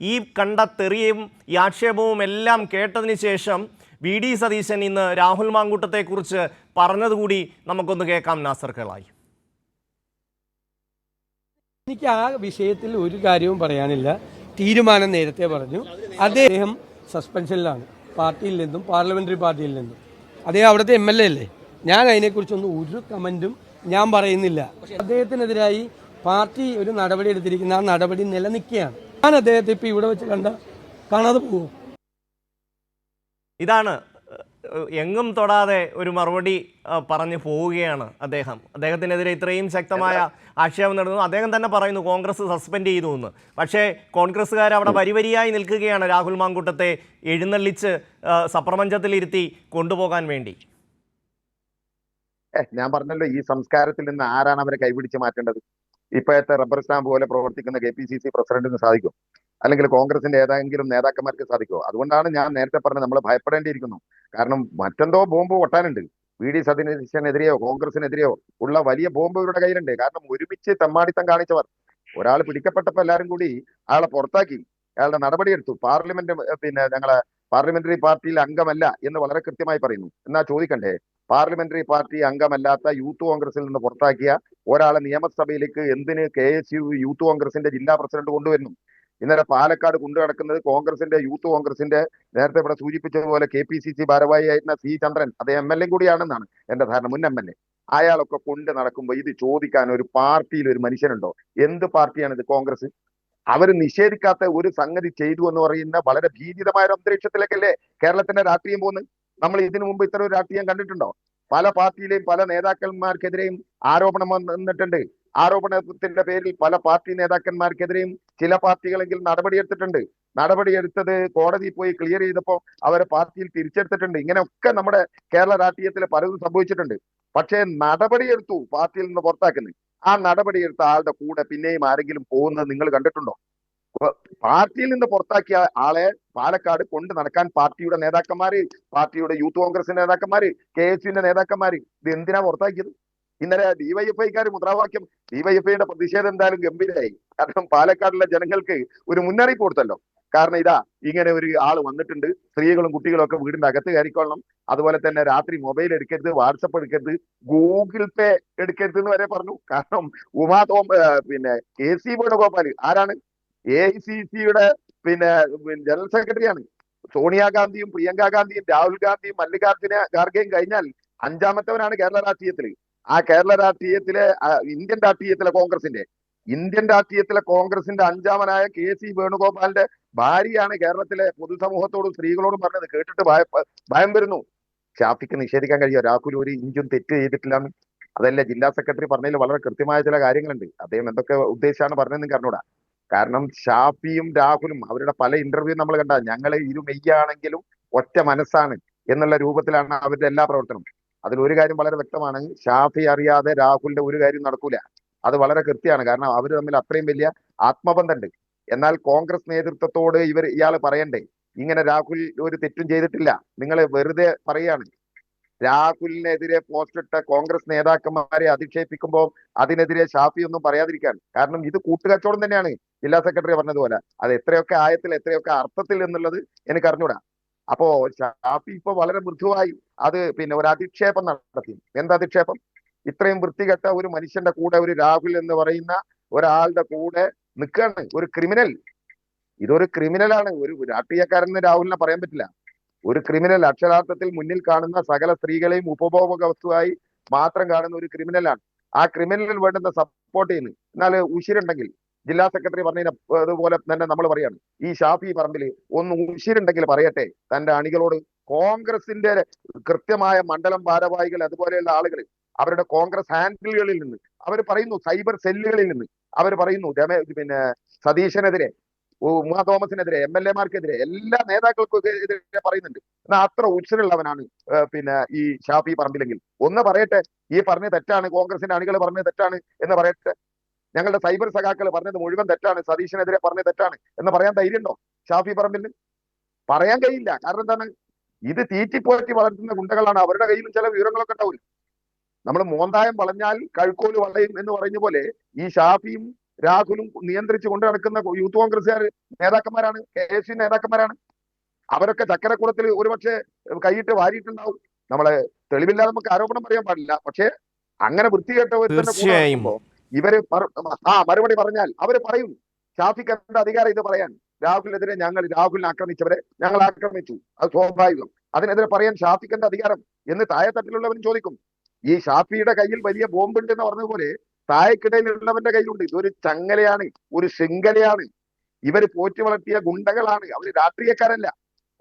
ഈ കണ്ട തെറിയും ഈ ആക്ഷേപവും എല്ലാം കേട്ടതിന് ശേഷം വി ഡി സതീശൻ ഇന്ന് രാഹുൽ മാങ്കൂട്ടത്തെക്കുറിച്ച് പറഞ്ഞതുകൂടി നമുക്കൊന്ന് കേൾക്കാം നാസർ കേളായി. എനിക്ക് ആ വിഷയത്തിൽ ഒരു കാര്യവും പറയാനില്ല. തീരുമാനം നേരത്തെ പറഞ്ഞു. അദ്ദേഹം സസ്പെൻഷനിലാണ്. പാർട്ടിയിൽ നിന്നും പാർലമെന്ററി പാർട്ടിയിൽ നിന്നും. അദ്ദേഹം അവിടുത്തെ എം എൽ എ അല്ലേ? ഞാൻ അതിനെക്കുറിച്ചൊന്നും ഒരു കമന്റും ഞാൻ പറയുന്നില്ല. അദ്ദേഹത്തിനെതിരായി പാർട്ടി ഒരു നടപടി എടുത്തിരിക്കുന്ന ആ നടപടി നിലനിൽക്കുകയാണ്. ഞാൻ അദ്ദേഹത്തെ ഇപ്പൊ ഇവിടെ വെച്ച് കണ്ട കാണാതെ പോകും ഇതാണ് എങ്ങും തൊടാതെ ഒരു മറുപടി പറഞ്ഞു പോവുകയാണ് അദ്ദേഹം. അദ്ദേഹത്തിനെതിരെ ഇത്രയും ശക്തമായ ആക്ഷേപം നടന്നു. അദ്ദേഹം തന്നെ പറയുന്നു കോൺഗ്രസ് സസ്പെൻഡ് ചെയ്തു എന്ന്. പക്ഷേ കോൺഗ്രസ്സുകാർ അവിടെ വരിവരിയായി നിൽക്കുകയാണ് രാഹുൽ മാങ്കൂട്ടത്തെ എഴുന്നള്ളിച്ച് സപ്രപഞ്ചത്തിലിരുത്തി കൊണ്ടുപോകാൻ വേണ്ടി. ഞാൻ പറഞ്ഞല്ലോ ഈ സംസ്കാരത്തിൽ നിന്ന് ആരാണ് അവരെ കൈപിടിച്ച് മാറ്റേണ്ടത്? ഇപ്പോഴത്തെ റബ്ബർ സ്റ്റാമ്പ് പോലെ പ്രവർത്തിക്കുന്ന കെ പി സി സി പ്രസിഡന്റിന് സാധിക്കും? അല്ലെങ്കിൽ കോൺഗ്രസിന്റെ ഏതെങ്കിലും നേതാക്കന്മാർക്ക് സാധിക്കുമോ അതുകൊണ്ടാണ് ഞാൻ നേരത്തെ പറഞ്ഞത് നമ്മൾ ഭയപ്പെടേണ്ടിയിരിക്കുന്നു. കാരണം മറ്റെന്തോ ബോംബ് പൊട്ടാനുണ്ട്. വി ഡി സതീശനെതിരെയോ കോൺഗ്രസിനെതിരെയോ ഉള്ള വലിയ ബോംബ് ഇവരുടെ കയ്യിലുണ്ട്. കാരണം ഒരുമിച്ച് തെമ്മാടിത്തം കാണിച്ചവർ. ഒരാൾ പിടിക്കപ്പെട്ടപ്പോൾ എല്ലാവരും കൂടി അയാളെ പുറത്താക്കി. അയാളുടെ നടപടിയെടുത്തു. പാർലമെന്റ് പിന്നെ ഞങ്ങളെ പാർലമെന്ററി പാർട്ടിയിൽ അംഗമല്ല എന്ന് വളരെ കൃത്യമായി പറയുന്നു. എന്നാ ചോദിക്കണ്ടേ? പാർലമെന്ററി പാർട്ടി അംഗമല്ലാത്ത യൂത്ത് കോൺഗ്രസിൽ നിന്ന് പുറത്താക്കിയ ഒരാളെ നിയമസഭയിലേക്ക് എന്തിന് കെ എസ് യു യൂത്ത് കോൺഗ്രസിന്റെ ജില്ലാ പ്രസിഡന്റ് കൊണ്ടുവരുന്നു? ഇന്നലെ പാലക്കാട് കൊണ്ടു നടക്കുന്നത് കോൺഗ്രസിന്റെ യൂത്ത് കോൺഗ്രസിന്റെ നേരത്തെ ഇവിടെ സൂചിപ്പിച്ചതുപോലെ കെ പി സി സി ഭാരവാഹിയായിരുന്ന സി ചന്ദ്രൻ അത് എം എൽ എ കൂടിയാണെന്നാണ് എന്റെ ധാരണ. മുൻ എം എൽ എ. അയാളൊക്കെ കൊണ്ട് നടക്കുമ്പോൾ ഇത് ചോദിക്കാൻ ഒരു പാർട്ടിയിൽ ഒരു മനുഷ്യനുണ്ടോ? എന്ത് പാർട്ടിയാണ് ഇത് കോൺഗ്രസ്? അവർ നിഷേധിക്കാത്ത ഒരു സംഗതി ചെയ്തു എന്ന് പറയുന്ന വളരെ ഭീതിതമായ ഒരു അന്തരീക്ഷത്തിലേക്കല്ലേ കേരളത്തിന്റെ രാഷ്ട്രീയം പോകുന്നത്? നമ്മൾ ഇതിനു മുമ്പ് ഇത്തരം ഒരു രാഷ്ട്രീയം കണ്ടിട്ടുണ്ടോ? പല പാർട്ടിയിലെയും പല നേതാക്കന്മാർക്കെതിരെയും ആരോപണം വന്നിട്ടുണ്ട് ആരോപണത്തിന്റെ പേരിൽ പല പാർട്ടി നേതാക്കന്മാർക്കെതിരെയും ചില പാർട്ടികളെങ്കിലും നടപടിയെടുത്തിട്ടുണ്ട്. നടപടിയെടുത്തത് കോടതിയിൽ പോയി ക്ലിയർ ചെയ്തപ്പോൾ അവരെ പാർട്ടിയിൽ തിരിച്ചെടുത്തിട്ടുണ്ട്. ഇങ്ങനെയൊക്കെ നമ്മുടെ കേരള രാഷ്ട്രീയത്തിൽ പലതും സംഭവിച്ചിട്ടുണ്ട്. പക്ഷേ നടപടിയെടുത്തു പാർട്ടിയിൽ നിന്ന് പുറത്താക്കുന്നത്. ആ നടപടിയെടുത്ത ആളുടെ കൂടെ പിന്നെയും ആരെങ്കിലും പോകുന്നത് നിങ്ങൾ കണ്ടിട്ടുണ്ടോ? പാർട്ടിയിൽ നിന്ന് പുറത്താക്കിയ ആളെ പാലക്കാട് കൊണ്ട് നടക്കാൻ പാർട്ടിയുടെ നേതാക്കന്മാര് പാർട്ടിയുടെ യൂത്ത് കോൺഗ്രസിന്റെ നേതാക്കന്മാര് കെ എസ് യുവിന്റെ നേതാക്കന്മാര്. ഇത് എന്തിനാ പുറത്താക്കിയത്? ഇന്നലെ ഡിവൈഎഫ്ഐക്കാർ മുദ്രാവാക്യം ഡിവൈഎഫ്ഐയുടെ പ്രതിഷേധം എന്തായാലും ഗംഭീരമായി കാരണം പാലക്കാടിലെ ജനങ്ങൾക്ക് ഒരു മുന്നറിയിപ്പ് കൊടുത്തല്ലോ. കാരണം ഇതാ ഇങ്ങനെ ഒരു ആൾ വന്നിട്ടുണ്ട്. സ്ത്രീകളും കുട്ടികളും ഒക്കെ വീടിന്റെ അകത്ത് കയറിക്കൊള്ളണം. അതുപോലെ തന്നെ രാത്രി മൊബൈൽ എടുക്കരുത് വാട്സപ്പ് എടുക്കരുത് ഗൂഗിൾ പേ എടുക്കരുത് എന്ന് വരെ പറഞ്ഞു. കാരണം ഉമാ തോം പിന്നെ കെ സി വേണുഗോപാൽ ആരാണ്? എ ഐ സി സിയുടെ പിന്നെ ജനറൽ സെക്രട്ടറിയാണ്. സോണിയാഗാന്ധിയും പ്രിയങ്ക ഗാന്ധിയും രാഹുൽ ഗാന്ധിയും മല്ലികാർജുന ഖാർഗെയും കഴിഞ്ഞാൽ അഞ്ചാമത്തവനാണ് കേരള രാഷ്ട്രീയത്തിൽ ആ കേരള രാഷ്ട്രീയത്തിലെ ഇന്ത്യൻ രാഷ്ട്രീയത്തിലെ കോൺഗ്രസിന്റെ. ഇന്ത്യൻ രാഷ്ട്രീയത്തിലെ കോൺഗ്രസിന്റെ അഞ്ചാമനായ കെ സി വേണുഗോപാലിന്റെ ഭാര്യയാണ് കേരളത്തിലെ പൊതുസമൂഹത്തോടും സ്ത്രീകളോടും പറഞ്ഞത് കേട്ടിട്ട് ഭയ ഭയം വരുന്നു. ഷാഫിക്ക് നിഷേധിക്കാൻ കഴിയുമോ രാഹുൽ ഒരു ഇഞ്ചും തെറ്റ് ചെയ്തിട്ടില്ല. അതല്ല ജില്ലാ സെക്രട്ടറി പറഞ്ഞതിൽ വളരെ കൃത്യമായ ചില കാര്യങ്ങളുണ്ട്. അദ്ദേഹം എന്തൊക്കെ ഉദ്ദേശിച്ചാണ് പറഞ്ഞതെന്ന് അറിഞ്ഞൂടാ. കാരണം ഷാഫിയും രാഹുലും അവരുടെ പല ഇന്റർവ്യൂ നമ്മൾ കണ്ട ഞങ്ങൾ ഇരു മെയ്യാണെങ്കിലും ഒറ്റ മനസ്സാണ് എന്നുള്ള രൂപത്തിലാണ് അവരുടെ എല്ലാ പ്രവർത്തനവും. അതിൽ ഒരു കാര്യം വളരെ വ്യക്തമാണ് ഷാഫി അറിയാതെ രാഹുലിന്റെ ഒരു കാര്യം നടക്കൂല. അത് വളരെ കൃത്യമാണ്. കാരണം അവർ തമ്മിൽ അത്രയും വലിയ ആത്മബന്ധമുണ്ട് എന്നാൽ കോൺഗ്രസ് നേതൃത്വത്തോട് ഇവർ ഇയാൾ പറയണ്ടേ ഇങ്ങനെ രാഹുൽ ഒരു തെറ്റും ചെയ്തിട്ടില്ല. നിങ്ങൾ വെറുതെ പറയാണ്. രാഹുലിനെതിരെ പോസ്റ്റ് ഇട്ട കോൺഗ്രസ് നേതാക്കന്മാരെ അധിക്ഷേപിക്കുമ്പോൾ അതിനെതിരെ ഷാഫി ഒന്നും പറയാതിരിക്കാൻ കാരണം ഇത് കൂട്ടുകച്ചവടം തന്നെയാണ്. ജില്ലാ സെക്രട്ടറി പറഞ്ഞതുപോലെ. അത് എത്രയൊക്കെ ആയത്തിൽ എത്രയൊക്കെ അർത്ഥത്തിൽ എന്നുള്ളത് എനിക്ക് അറിഞ്ഞൂടാ. അപ്പോ ഷാഫി ഇപ്പൊ വളരെ മൃദുവായി അത് പിന്നെ ഒരു അധിക്ഷേപം നടത്തി. എന്താ അധിക്ഷേപം? ഇത്രയും വൃത്തികെട്ട ഒരു മനുഷ്യന്റെ കൂടെ ഒരു രാഹുൽ എന്ന് പറയുന്ന ഒരാളുടെ കൂടെ നിൽക്കാണ് ഒരു ക്രിമിനൽ. ഇതൊരു ക്രിമിനലാണ്. ഒരു രാഷ്ട്രീയക്കാരെന്ന് രാഹുലിനെ പറയാൻ പറ്റില്ല. ഒരു ക്രിമിനൽ അക്ഷരാർത്ഥത്തിൽ മുന്നിൽ കാണുന്ന സകല സ്ത്രീകളെയും ഉപഭോഗ വസ്തുവായി മാത്രം കാണുന്ന ഒരു ക്രിമിനലാണ്. ആ ക്രിമിനലിൽ വേണ്ടുന്ന സപ്പോർട്ട് ചെയ്യുന്നു. എന്നാൽ ഉശിരുണ്ടെങ്കിൽ ജില്ലാ സെക്രട്ടറി പറഞ്ഞതിന് അതുപോലെ തന്നെ നമ്മൾ പറയാണ്. ഈ ഷാഫി പറമ്പിൽ ഒന്ന് ഉശിരുണ്ടെങ്കിൽ പറയട്ടെ തന്റെ അണികളോട് കോൺഗ്രസിന്റെ കൃത്യമായ മണ്ഡലം ഭാരവാഹികൾ അതുപോലെയുള്ള ആളുകൾ അവരുടെ കോൺഗ്രസ് ഹാൻഡിലുകളിൽ നിന്ന് അവർ പറയുന്നു സൈബർ സെല്ലുകളിൽ നിന്ന് അവർ പറയുന്നു രമേ പിന്നെ സതീശനെതിരെ ഉമാ തോമസിനെതിരെ എം എൽ എമാർക്കെതിരെ എല്ലാ നേതാക്കൾക്കും എതിരെ പറയുന്നുണ്ട്. എന്നാൽ അത്ര ഉച്ചരുള്ളവനാണ് പിന്നെ ഈ ഷാഫി പറമ്പിലെങ്കിൽ. ഒന്ന് പറയട്ടെ ഈ പറഞ്ഞ തെറ്റാണ് കോൺഗ്രസിന്റെ അണികൾ പറഞ്ഞ തെറ്റാണ് എന്ന് പറയട്ടെ. ഞങ്ങളുടെ സൈബർ സഖാക്കൾ പറഞ്ഞത് മുഴുവൻ തെറ്റാണ് സതീശനെതിരെ പറഞ്ഞത് തെറ്റാണ് എന്ന് പറയാൻ ധൈര്യമുണ്ടോ ഷാഫി പറമ്പിൽ പറയാൻ കഴിയില്ല. കാരണം എന്താണ്? ഇത് തീറ്റിപ്പോറ്റി വളർത്തുന്ന ഗുണ്ടകളാണ്. അവരുടെ കയ്യിലും ചില വിവരങ്ങളൊക്കെ ഉണ്ടാവില്ല. നമ്മൾ മോന്തായം വളഞ്ഞാൽ കഴുക്കോൽ വളയും എന്ന് പറഞ്ഞ പോലെ ഈ ഷാഫിയും രാഹുലും നിയന്ത്രിച്ചു കൊണ്ട് നടക്കുന്ന യൂത്ത് കോൺഗ്രസ്സുകാർ നേതാക്കന്മാരാണ് കെ എസ് യു നേതാക്കന്മാരാണ്. അവരൊക്കെ ചക്കരക്കുളത്തിൽ ഒരുപക്ഷെ കൈയിട്ട് വാരിയിട്ടുണ്ടാവും. നമ്മളെ തെളിവില്ലാതെ നമുക്ക് ആരോപണം പറയാൻ പാടില്ല. പക്ഷേ അങ്ങനെ വൃത്തികെട്ടവർ തീർച്ചയായും. ഇവർ ആ മറുപടി പറഞ്ഞാൽ അവർ പറയും. ഷാഫിക്ക് എന്താ അധികാരം ഇത് പറയാൻ? രാഹുലിനെതിരെ ഞങ്ങൾ രാഹുലിനെ ആക്രമിച്ചവരെ ഞങ്ങൾ ആക്രമിച്ചു. അത് സ്വാഭാവികം. അതിനെതിരെ പറയാൻ ഷാഫിക്ക് എന്താ അധികാരം? എന്ന് താഴെത്തട്ടിലുള്ളവൻ ചോദിക്കും. ഈ ഷാഫിയുടെ കയ്യിൽ വലിയ ബോംബുണ്ട് എന്ന് പറഞ്ഞതുപോലെ താഴെക്കിടയിലുള്ളവന്റെ കയ്യിലുണ്ട്. ഇതൊരു ചങ്ങലയാണ് ഒരു ശൃംഖലയാണ്. ഇവർ പോറ്റി വളർത്തിയ ഗുണ്ടകളാണ്. അവർ രാഷ്ട്രീയക്കാരല്ല.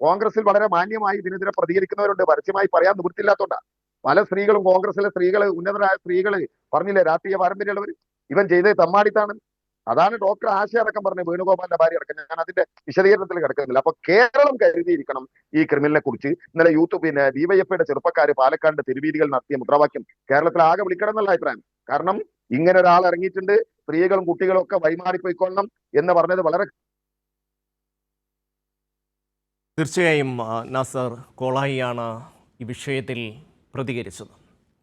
കോൺഗ്രസിൽ വളരെ മാന്യമായി ഇതിനെതിരെ പ്രതികരിക്കുന്നവരുണ്ട്. പരസ്യമായി പറയാൻ നിവൃത്തിയില്ലാത്തോണ്ടാ. പല സ്ത്രീകളും കോൺഗ്രസിലെ സ്ത്രീകൾ ഉന്നതരായ സ്ത്രീകൾ പറഞ്ഞില്ലേ രാഷ്ട്രീയ പാരമ്പര്യമുള്ളവർ ഇവൻ ചെയ്തത് തമ്മാടിത്താണ്. അതാണ് ഡോക്ടർ ആശയ അടക്കം പറഞ്ഞത് വേണുഗോപാലിന്റെ ഭാര്യ അടക്കം. ഞാൻ അതിന്റെ വിശദീകരണത്തിൽ കിടക്കുന്നില്ല. അപ്പൊ കേരളം കരുതിയിരിക്കണം ഈ ക്രിമിനലിനെ കുറിച്ച്. ഇന്നലെ യൂത്ത് പിന്നെ ഡിവൈഎഫ്ഐയുടെ ചെറുപ്പക്കാർ പാലക്കാട് തിരുവീതികൾ നടത്തിയ മുദ്രാവാക്യം കേരളത്തിൽ ആകെ വിളിക്കണം എന്നുള്ള അഭിപ്രായം. കാരണം ഇങ്ങനെ ഒരാൾ ഇറങ്ങിയിട്ടുണ്ട് സ്ത്രീകളും കുട്ടികളും ഒക്കെ വൈമാറിപ്പോയിക്കൊള്ളണം എന്ന് പറഞ്ഞത് വളരെ തീർച്ചയായും നാസർ കോളായിയാണ് ഈ വിഷയത്തിൽ പ്രതികരിച്ചത്